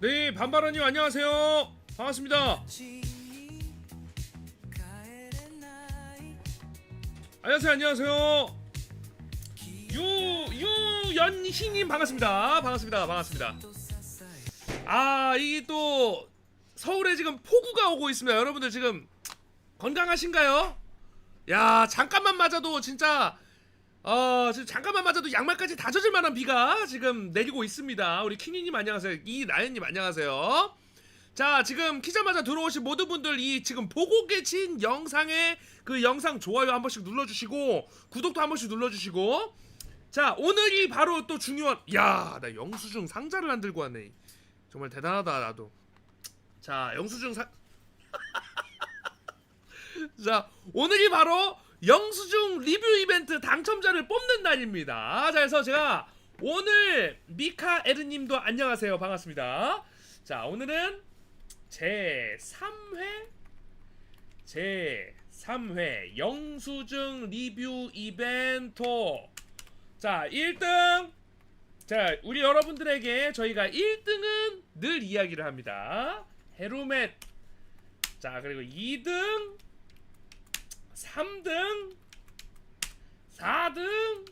네, 반바라님 안녕하세요. 반갑습니다. 안녕하세요, 안녕하세요. 유 유연희님 반갑습니다. 반갑습니다. 반갑습니다. 아, 이게 또 서울에 지금 폭우가 오고 있습니다. 여러분들 지금 건강하신가요? 야, 잠깐만 맞아도 진짜 어, 지금 잠깐만 맞아도 양말까지 다 젖을 만한 비가 지금 내리고 있습니다. 우리 킹이님 안녕하세요. 이나연님 안녕하세요. 자, 지금 키자마자 들어오신 모든 분들 이 지금 보고 계신 영상에 그 영상 좋아요 한 번씩 눌러주시고 구독도 한 번씩 눌러주시고 자, 오늘이 바로 또 중요한 야, 나 영수증 상자를 안 들고 왔네. 정말 대단하다 나도. 자, 영수증 상 자, 오늘이 바로 영수증 리뷰 이벤트 당첨자를 뽑는 날입니다. 자, 그래서 제가 오늘 미카 에르님도 안녕하세요. 반갑습니다. 자, 오늘은 제 3회 제 3회 영수증 리뷰 이벤트. 자, 1등. 자, 우리 여러분들에게 저희가 1등은 늘 이야기를 합니다. 헤루멧. 자, 그리고 2등 3등, 4등,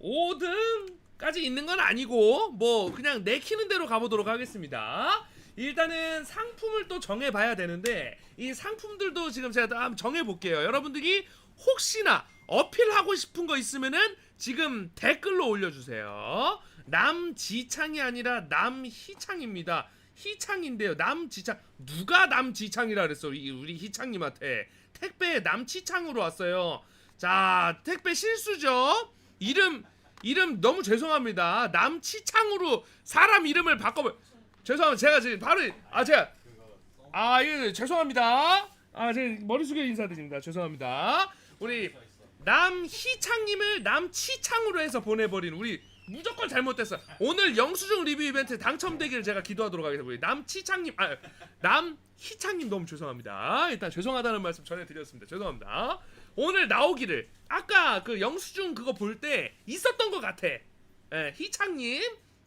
5등까지 있는 건 아니고 뭐 그냥 내키는 대로 가보도록 하겠습니다. 일단은 상품을 또 정해봐야 되는데 이 상품들도 지금 제가 다 한번 정해볼게요. 여러분들이 혹시나 어필하고 싶은 거 있으면은 지금 댓글로 올려주세요. 남지창이 아니라 남희창입니다. 희창인데요. 남지창 누가 남지창이라 그랬어? 우리, 희창님한테 택배 남치창으로 왔어요. 자, 택배 실수죠. 이름 이름 너무 죄송합니다. 남치창으로 사람 이름을 바꿔 죄송합니다. 제가 지금 바로 아 제가 아 예, 죄송합니다. 아, 제 머리 숙여 인사드립니다. 죄송합니다. 우리 남희창님을 남치창으로 해서 보내버린 우리 무조건 잘못됐어. 오늘 영수증 리뷰 이벤트 당첨되기를 제가 기도하도록 하겠습니다. 우리 남치창님, 아 남희창님 너무 죄송합니다. 일단 죄송하다는 말씀 전해드렸습니다. 죄송합니다. 오늘 나오기를 아까 그 영수증 그거 볼 때 있었던 것 같아. 예, 희창님,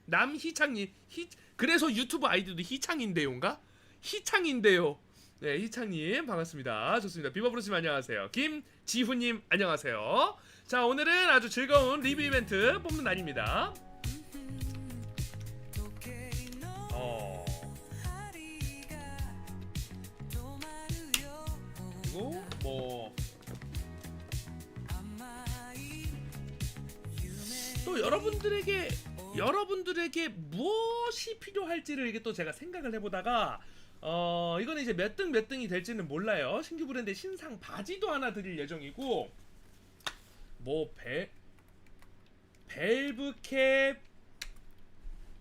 남희창님, 희 그래서 유튜브 아이디도 희창인데요인가? 희창인데요. 네, 희창님 반갑습니다. 좋습니다. 비버브루스님 안녕하세요. 김지훈님 안녕하세요. 자, 오늘은 아주 즐거운 리뷰 이벤트 뽑는 날입니다. 어. 그리고 뭐. 또 여러분들에게 여러분들에게 무엇이 필요할지를 이게 또 제가 생각을 해보다가 어 이거는 이제 몇 등 몇 등이 될지는 몰라요 신규 브랜드 신상 바지도 하나 드릴 예정이고 뭐 벨 벨브캡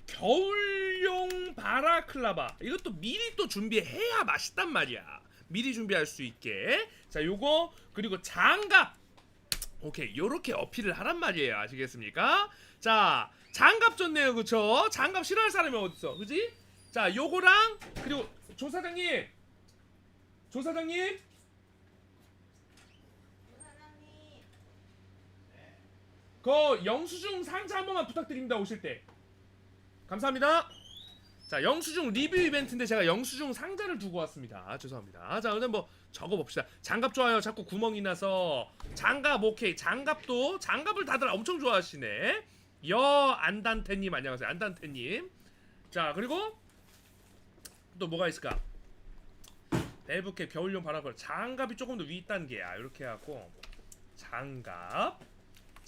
겨울용 바라클라바. 이것도 미리 또 준비해야 맛있단 말이야. 미리 준비할 수 있게. 자 요거 그리고 장갑. 오케이 요렇게 어필을 하란 말이에요. 아시겠습니까? 자 장갑 좋네요. 그쵸? 장갑 싫어할 사람이 어딨어? 그지? 자 요거랑 그리고 조 사장님! 조 사장님 그 영수증 상자 한 번만 부탁드립니다 오실 때. 감사합니다. 자 영수증 리뷰 이벤트인데 제가 영수증 상자를 두고 왔습니다. 아, 죄송합니다. 자 오늘 뭐 적어봅시다. 장갑 좋아요. 자꾸 구멍이 나서. 장갑 오케이. 장갑도 장갑을 다들 엄청 좋아하시네. 여 안단테님 안녕하세요. 안단테님. 자 그리고 또 뭐가 있을까? 벨브캡 겨울용 바라걸 장갑이 조금 더 윗단계야. 이렇게 해갖고. 장갑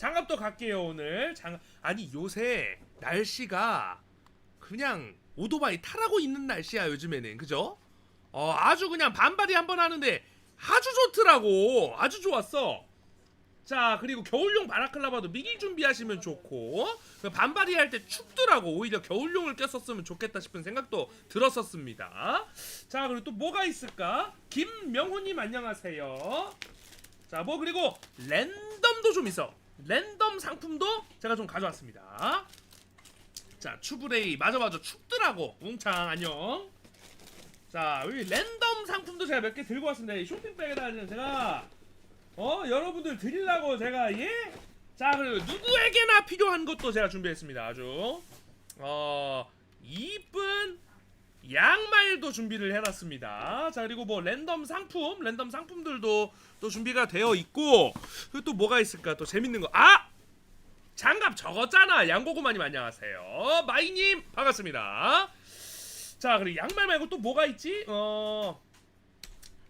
장갑도 갈게요 오늘. 장 아니 요새 날씨가 그냥 오토바이 타라고 있는 날씨야 요즘에는. 그죠? 어 아주 그냥 반바리 한번 하는데 아주 좋더라고. 아주 좋았어. 자 그리고 겨울용 바라클라바도 미리 준비하시면 좋고 그 반바리 할때 춥더라고. 오히려 겨울용을 꼈었으면 좋겠다 싶은 생각도 들었었습니다. 자 그리고 또 뭐가 있을까? 김명호님 안녕하세요. 자 뭐 그리고 랜덤도 좀 있어 랜덤 상품도 제가 좀 가져왔습니다. 자 추브레이 맞아 맞아 춥더라고. 웅창 안녕. 자 여기 랜덤 상품도 제가 몇 개 들고 왔습니다. 이 쇼핑백에다 제가 어 여러분들 드리려고 제가 예? 자 그리고 누구에게나 필요한 것도 제가 준비했습니다. 아주. 어 이쁜 양말도 준비를 해놨습니다. 자 그리고 뭐 랜덤 상품, 랜덤 상품들도 또 준비가 되어 있고 그리고 또 뭐가 있을까? 또 재밌는 거. 아 장갑 적었잖아. 양고구마님 안녕하세요. 마이님 반갑습니다. 자 그리고 양말 말고 또 뭐가 있지? 어.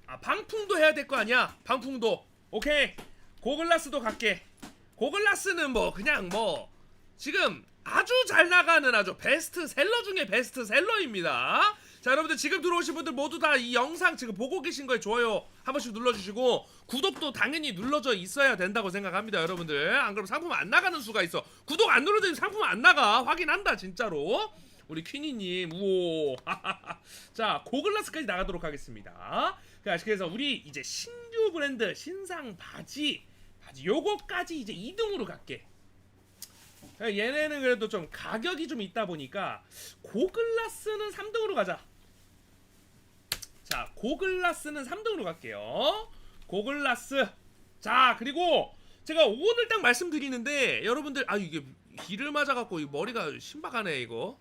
아 방풍도 해야 될 거 아니야? 방풍도. 오케이. 고글라스도 갈게. 고글라스는 뭐 그냥 뭐 지금 아주 잘 나가는 아주 베스트 셀러 중에 베스트 셀러입니다. 자 여러분들 지금 들어오신 분들 모두 다 이 영상 지금 보고 계신 거에 좋아요 한 번씩 눌러주시고 구독도 당연히 눌러져 있어야 된다고 생각합니다 여러분들. 안 그러면 상품 안 나가는 수가 있어. 구독 안 눌러져 상품 안 나가. 확인한다 진짜로. 우리 퀴니님 우오 자 고글라스까지 나가도록 하겠습니다. 자, 그래서 우리 이제 신규 브랜드 신상 바지 바지 요거까지 이제 2등으로 갈게 얘네는 그래도 좀 가격이 좀 있다 보니까 고글라스는 3등으로 가자. 자, 고글라스는 3등으로 갈게요. 고글라스. 자, 그리고 제가 오늘 딱 말씀드리는데 여러분들 아 이게 비를 맞아 갖고 머리가 신박하네 이거.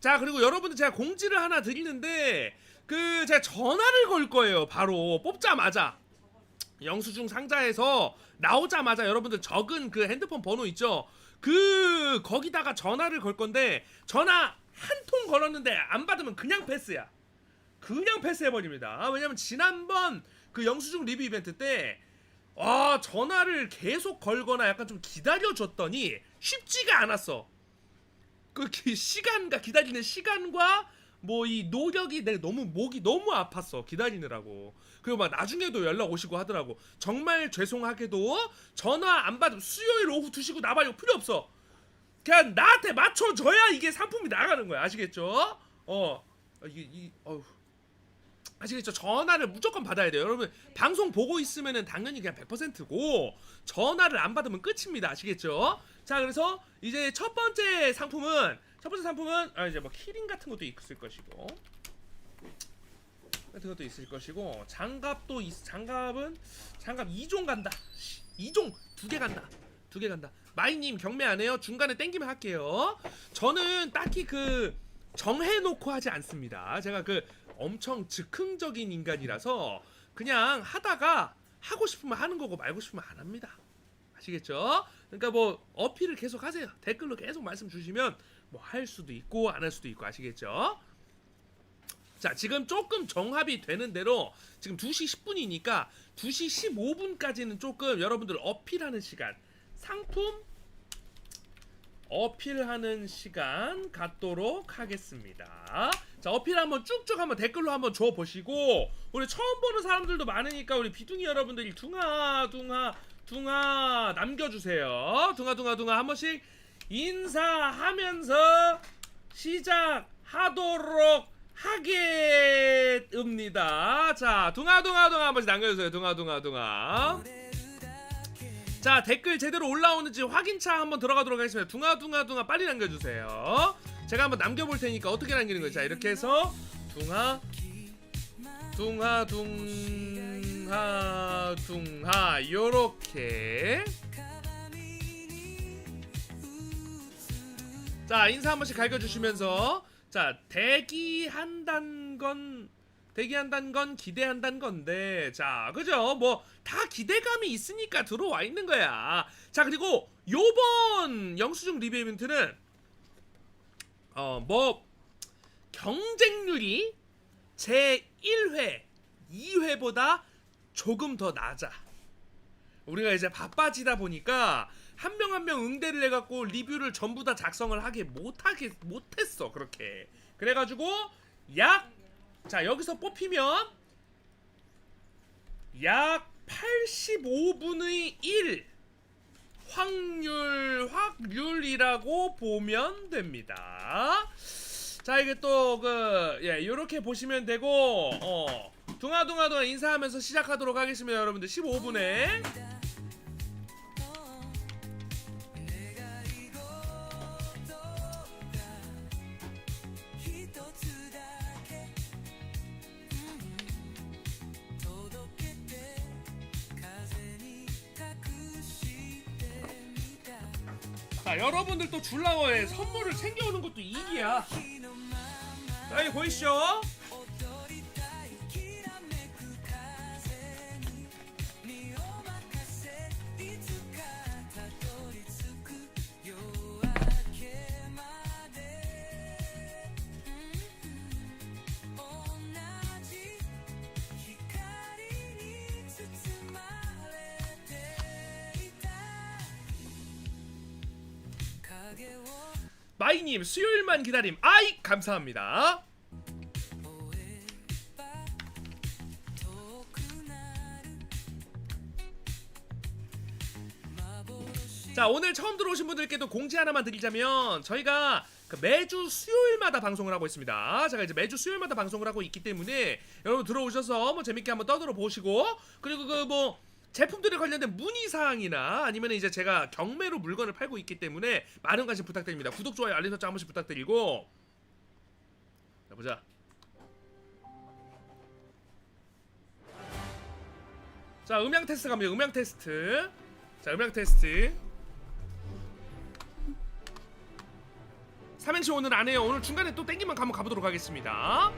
자, 그리고 여러분들 제가 공지를 하나 드리는데 그 제가 전화를 걸 거예요. 바로 뽑자마자. 영수증 상자에서 나오자마자 여러분들 적은 그 핸드폰 번호 있죠? 그 거기다가 전화를 걸 건데 전화 한 통 걸었는데 안 받으면 그냥 패스야. 그냥 패스해 버립니다. 왜냐면 지난번 그 영수증 리뷰 이벤트 때 아, 전화를 계속 걸거나 약간 좀 기다려 줬더니 쉽지가 않았어. 그 기- 시간과 기다리는 시간과 뭐 이 노력이 내 너무 목이 너무 아팠어 기다리느라고 그리고 막 나중에도 연락 오시고 하더라고 정말 죄송하게도 전화 안 받으면 수요일 오후 2시고 나발이고 필요 없어 그냥 나한테 맞춰줘야 이게 상품이 나가는 거야 아시겠죠? 어 아, 어휴 아시겠죠? 전화를 무조건 받아야 돼요. 여러분 방송 보고 있으면은 당연히 그냥 100%고 전화를 안 받으면 끝입니다. 아시겠죠? 자, 그래서 이제 첫 번째 상품은 첫 번째 상품은 아 이제 뭐 키링 같은 것도 있을 것이고 같은 것도 있을 것이고 장갑도 있, 장갑은 장갑 2종 간다. 2종 두 개 간다. 두 개 간다. 마이님 경매 안 해요? 중간에 땡기면 할게요. 저는 딱히 그 정해놓고 하지 않습니다. 제가 그 엄청 즉흥적인 인간이라서 그냥 하다가 하고 싶으면 하는 거고 말고 싶으면 안 합니다. 아시겠죠? 그러니까 뭐 어필을 계속 하세요. 댓글로 계속 말씀 주시면 뭐 할 수도 있고 안 할 수도 있고 아시겠죠? 자, 지금 조금 정합이 되는 대로 지금 2시 10분이니까 2시 15분까지는 조금 여러분들 어필하는 시간, 상품 어필하는 시간 갖도록 하겠습니다. 자, 어필 한번 쭉쭉 한번 댓글로 한번 줘 보시고 우리 처음 보는 사람들도 많으니까 우리 비둥이 여러분들이 둥아 둥아 둥아 남겨 주세요. 둥아 둥아 둥아 한 번씩 인사하면서 시작하도록 하겠습니다. 자, 둥아 둥아 둥아 한 번씩 남겨 주세요. 둥아 둥아 둥아. 자 댓글 제대로 올라오는지 확인차 한번 들어가도록 하겠습니다 둥아둥아둥아 빨리 남겨주세요 제가 한번 남겨볼 테니까 어떻게 남기는 거예요 자 이렇게 해서 둥아 둥아 둥아 요렇게 자 인사 한 번씩 갈겨주시면서. 자 대기한다는 건 대기한다는 건 기대한다는 건데. 자 그죠? 뭐 다 기대감이 있으니까 들어와 있는 거야. 자 그리고 요번 영수증 리뷰 이벤트는 어 뭐 경쟁률이 제 1회 2회보다 조금 더 낮아 우리가 이제 바빠지다 보니까 한 명 한 명 응대를 해갖고 리뷰를 전부 다 작성을 하게 못하게 못했어 그렇게 그래가지고 약 자 여기서 뽑히면 약 85분의 1 확률 확률이라고 보면 됩니다. 자 이게 또그예 이렇게 보시면 되고 어 둥아둥아둥아 인사하면서 시작하도록 하겠습니다 여러분들. 15분에. 자자 여러분들 또 줄라워에 선물을 챙겨오는 것도 이기야. 자 여기 보이시죠? 마이님 수요일만 기다림 아이 감사합니다 자 오늘 처음 들어오신 분들께도 공지 하나만 드리자면 저희가 그 매주 수요일마다 방송을 하고 있습니다. 제가 이제 매주 수요일마다 방송을 하고 있기 때문에 여러분 들어오셔서 뭐 재밌게 한번 떠들어 보시고 그리고 그 뭐 제품들에 관련된 문의 사항이나 아니면 이제 제가 경매로 물건을 팔고 있기 때문에 많은 관심 부탁드립니다. 구독 좋아요 알림 설정 한 번씩 부탁드리고 자 보자. 자 음향 테스트 갑니다. 음향 테스트. 자 음향 테스트. 삼행시 오늘 안 해요. 오늘 중간에 또 땡기면 한번 가보도록 하겠습니다.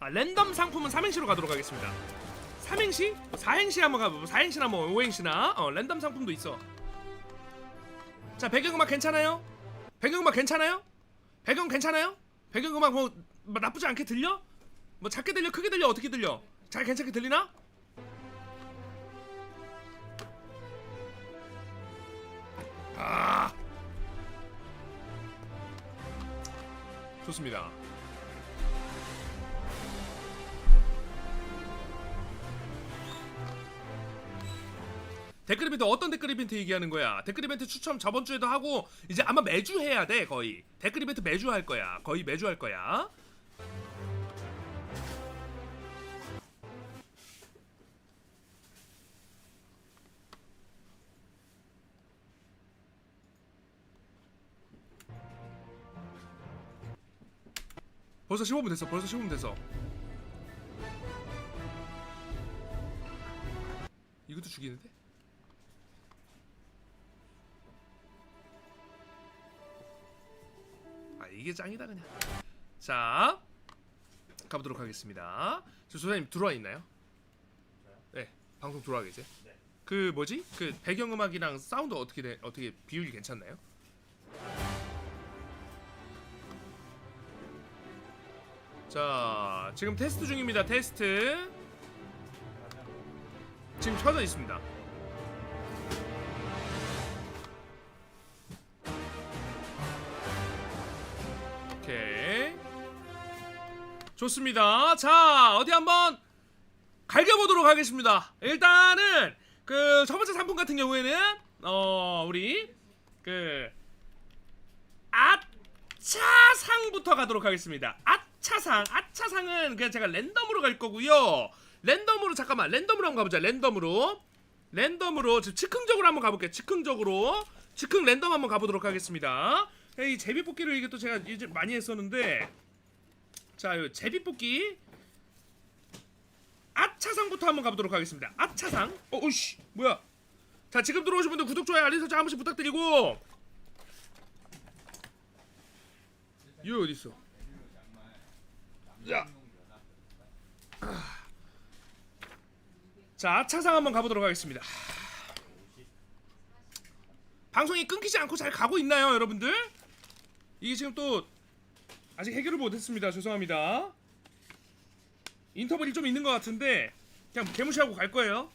아 랜덤 상품은 삼행시로 가도록 하겠습니다. 삼행시? 뭐 사행시 한번 가보. 사행시나 뭐 오행시나 어 랜덤 상품도 있어. 자 배경음악 괜찮아요? 배경음악 괜찮아요? 배경 괜찮아요? 배경음악 뭐, 뭐 나쁘지 않게 들려? 뭐 작게 들려? 크게 들려? 어떻게 들려? 잘 괜찮게 들리나? 아 좋습니다. 댓글 이벤트 어떤 댓글 이벤트 얘기하는 거야? 댓글 이벤트 추첨 저번 주에도 하고 이제 아마 매주 해야 돼 거의 댓글 이벤트 매주 할 거야 거의 매주 할 거야 벌써 15분 됐어 벌써 15분 됐어 이것도 죽이는데? 이게 짱이다 그냥 자 가보도록 하겠습니다 저 소장님 들어와 있나요? 네 방송 들어와 계세요? 그 뭐지? 그 배경음악이랑 사운드 어떻게 돼? 어떻게 비율이 괜찮나요? 자 지금 테스트 중입니다 테스트 지금 켜져 있습니다 좋습니다 자 어디 한번 갈겨보도록 하겠습니다 일단은 그 첫 번째 상품 같은 경우에는 어 우리 그 아차상부터 가도록 하겠습니다. 아차상, 아차상은 그냥 제가 랜덤으로 갈 거고요. 랜덤으로 잠깐만, 랜덤으로 한번 가보자. 랜덤으로, 랜덤으로 지금 즉흥적으로 한번 가볼게요. 즉흥적으로, 즉흥 랜덤 한번 가보도록 하겠습니다. 이 제비 뽑기를 이게 또 제가 이제 많이 했었는데, 자, 요 제비 뽑기 아차상부터 한번 가보도록 하겠습니다. 아차상, 어, 오씨, 뭐야? 자, 지금 들어오신 분들 구독, 좋아요, 알림 설정 한 번씩 부탁드리고. 유 어디 있어? 자, 아. 자 차상 한번 가보도록 하겠습니다. 방송이 끊기지 않고 잘 가고 있나요, 여러분들? 이게 지금 또 아직 해결을 못했습니다. 죄송합니다. 인터벌이 좀 있는 것 같은데 그냥 개무시하고 갈 거예요.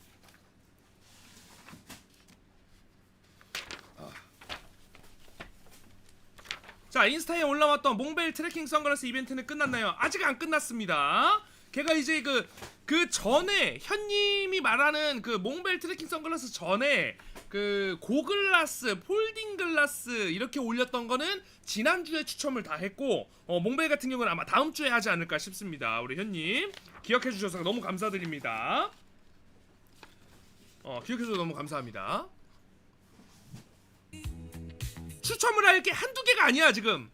자 인스타에 올라왔던 몽벨 트래킹 선글라스 이벤트는 끝났나요? 아직 안 끝났습니다. 걔가 이제 그, 그 전에 현님이 말하는 그 몽벨 트래킹 선글라스 전에 그 고글라스, 폴딩 글라스 이렇게 올렸던 거는 지난주에 추첨을 다 했고 어, 몽벨 같은 경우는 아마 다음 주에 하지 않을까 싶습니다. 우리 현님 기억해 주셔서 너무 감사드립니다. 어, 기억해 주셔서 너무 감사합니다. 추첨을 할 게 한두 개가 아니야 지금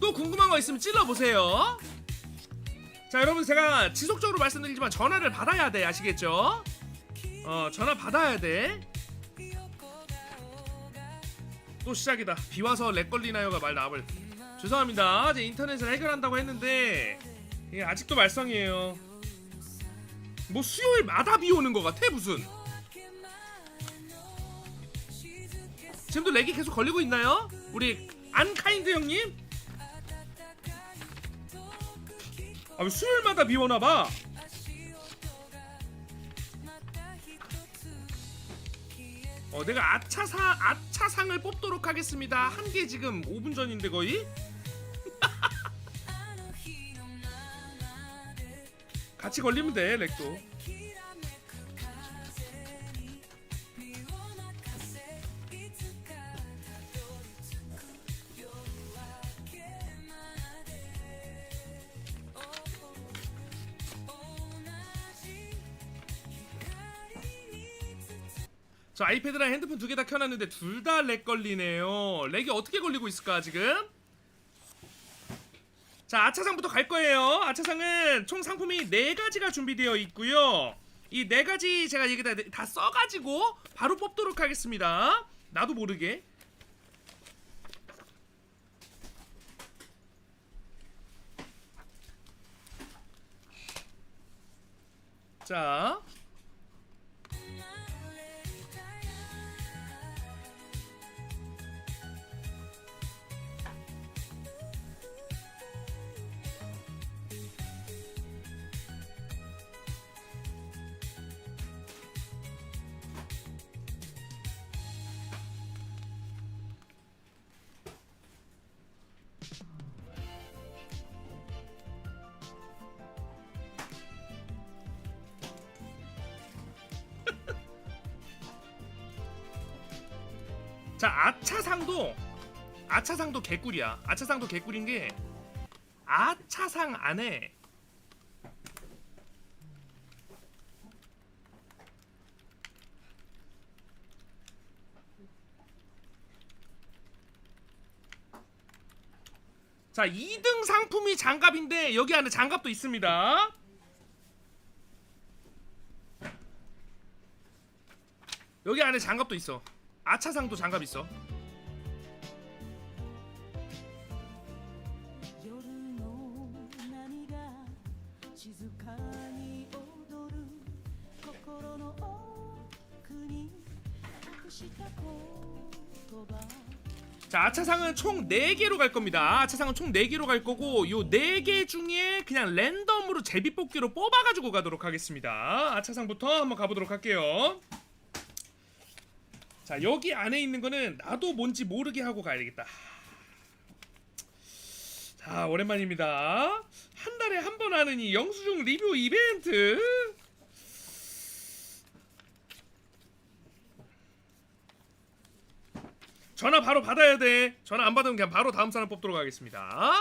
또 궁금한 거 있으면 찔러보세요 자 여러분 제가 지속적으로 말씀드리지만 전화를 받아야 돼 아시겠죠? 어 전화 받아야 돼 또 시작이다. 비 와서 렉 걸리나요가 말 나와버렸. 죄송합니다. 제 인터넷을 해결한다고 했는데 이게 아직도 말썽이에요. 뭐 수요일마다 비 오는 것 같아 무슨? 지금도 렉이 계속 걸리고 있나요? 우리 안카인드 형님? 아, 왜 수요일마다 비 오나 봐. 어, 내가 아차사 아차상을 뽑도록 하겠습니다. 한 개 지금 5분 전인데 거의. 같이 걸리면 돼, 렉도. 저 아이패드랑 핸드폰 두 개 다 켜놨는데 둘 다 렉 걸리네요. 렉이 어떻게 걸리고 있을까 지금? 자 아차상부터 갈 거예요. 아차상은 총 상품이 네 가지가 준비되어 있고요. 이 네 가지 제가 여기다 다 써가지고 바로 뽑도록 하겠습니다. 나도 모르게. 자. 자 아차상도 아차상도 개꿀이야. 아차상도 개꿀인 게 아차상 안에 자 2등 상품이 장갑인데 여기 안에 장갑도 있습니다. 여기 안에 장갑도 있어. 아차상도 장갑 있어. 자, 아차상은 총 4개로 갈 겁니다. 아차상은 총 4개로 갈 거고 요 4개 중에 그냥 랜덤으로 제비 뽑기로 뽑아 가지고 가도록 하겠습니다. 아차상부터 한번 가 보도록 할게요. 자, 여기 안에 있는 거는 나도 뭔지 모르게 하고 가야 되겠다. 자, 오랜만입니다. 한 달에 한 번 하는 이 영수증 리뷰 이벤트. 전화 바로 받아야 돼. 전화 안 받으면 그냥 바로 다음 사람 뽑도록 하겠습니다.